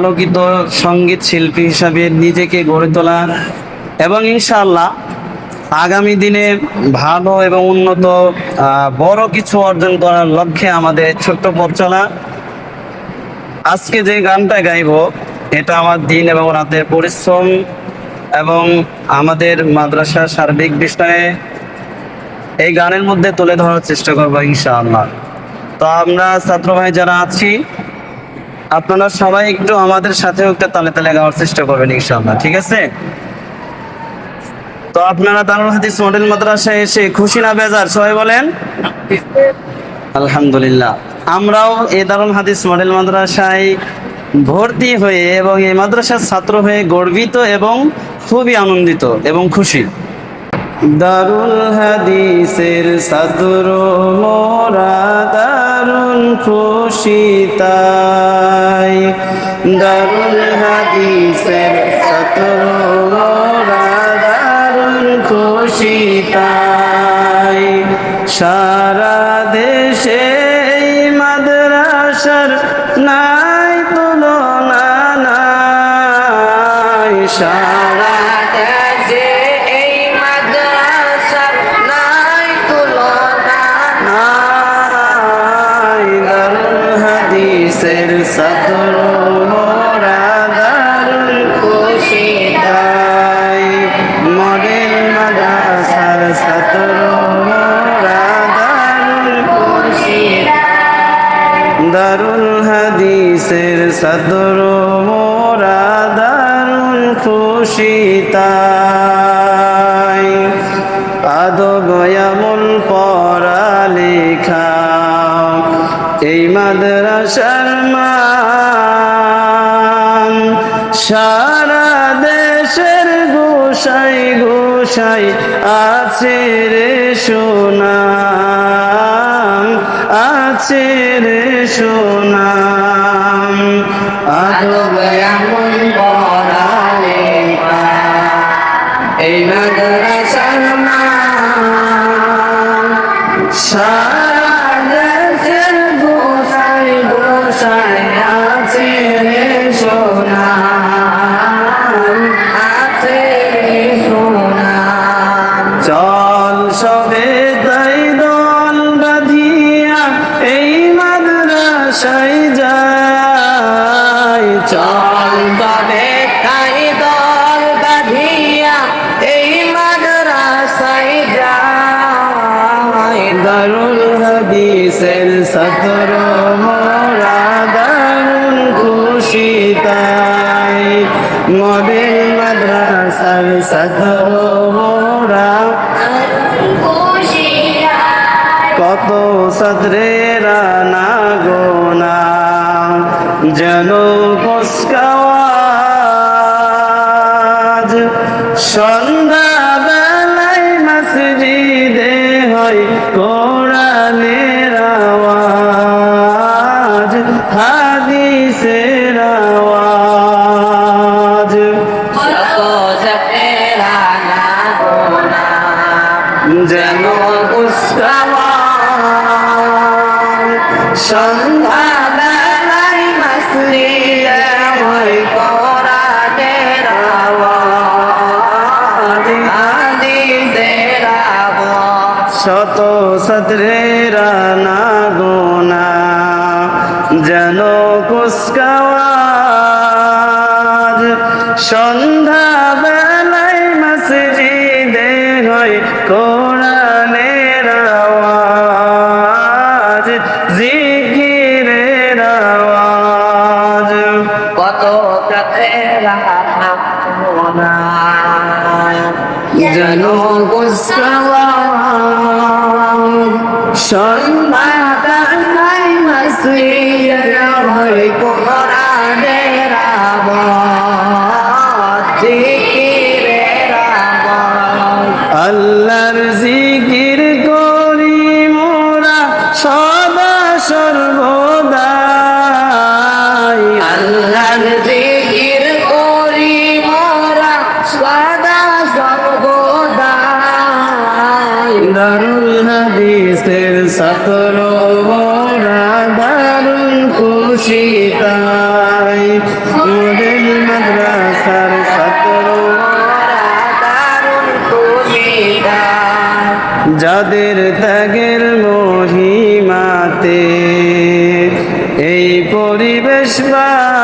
আলোকিত সংগীত শিল্পী হিসাবে নিজেকে গড়ে তোলা এবং ইনশাআল্লাহ আগামী দিনে ভালো এবং উন্নত বড় কিছু অর্জন করার লক্ষ্যে আমাদের ছোট্ট পথ চলা। আজকে যে গানটা গাইবো, এটা আমার দিন এবং রাতের পরিশ্রম এবং আমাদের মাদ্রাসার সার্বিক বিষয়ে এই গানের মধ্যে তুলে ধরার চেষ্টা করব ইনশাআল্লাহ। তো আমরা ছাত্র ভাই যারা আছি আপনারা সবাই একটু আমাদের সাথে একটা তালে তালে গাওয়ার চেষ্টা করবেন ইনশাআল্লাহ, ঠিক আছে? তো আপনারা দারুল হাদিস মডেল মাদ্রাসায় এসে খুশি না বেজার, সবাই বলেন? আলহামদুলিল্লাহ। আমরাও এ দারুল হাদিস মডেল মাদ্রাসায় ভর্তি হয়ে এবং এই মাদ্রাসার ছাত্র হয়ে গর্বিত এবং খুবই আনন্দিত এবং খুশি। দারুল হাদিসের ছাত্র মোরা দারুল খুশি তাই দারুল হাদিসের সতরা দারুল খুশিতাই সারা দেশে মোরা দারুল খুশি তাই। আদব আমল পড়া লেখা এই মাদ্রাসার মান। সারা দেশের গোসাই গোসাই আছে রে সোনাম আছে রে সোনাম আদব আমল পড়া এই মাদ্রাসার মান সারা চল তবে তাই দল বাঁধিয়া এই মাদ্রাসায় যায়। দারুল হাদিসের সতর মোরা দারুল খুশি তাই মডেল মাদ্রাসার সতর মোরা কত সদরেরা না গোনা। যেন কুসকাওয়াজ শত সদরেরা না গোনা, যেন কুসকাওয়াজ। সন্ধ্যা বেলায় মসজিদে হয় কোরআনের আওয়াজ, জিকিরের আওয়াজ। কত কাতেরা যেন কুসকাওয়াজ। সন্ধ্যা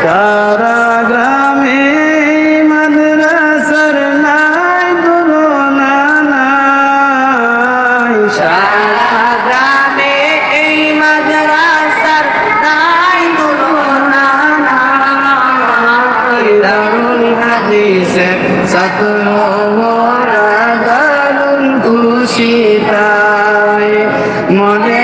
সারা গ্রামে মাদ্রাসার নাই তুলনা নাই। সারা গ্রামে এই মাদ্রাসার নাই তুলনা নাই। দারুণ হাদিসে সতর দারুণ খুশি তাই মনে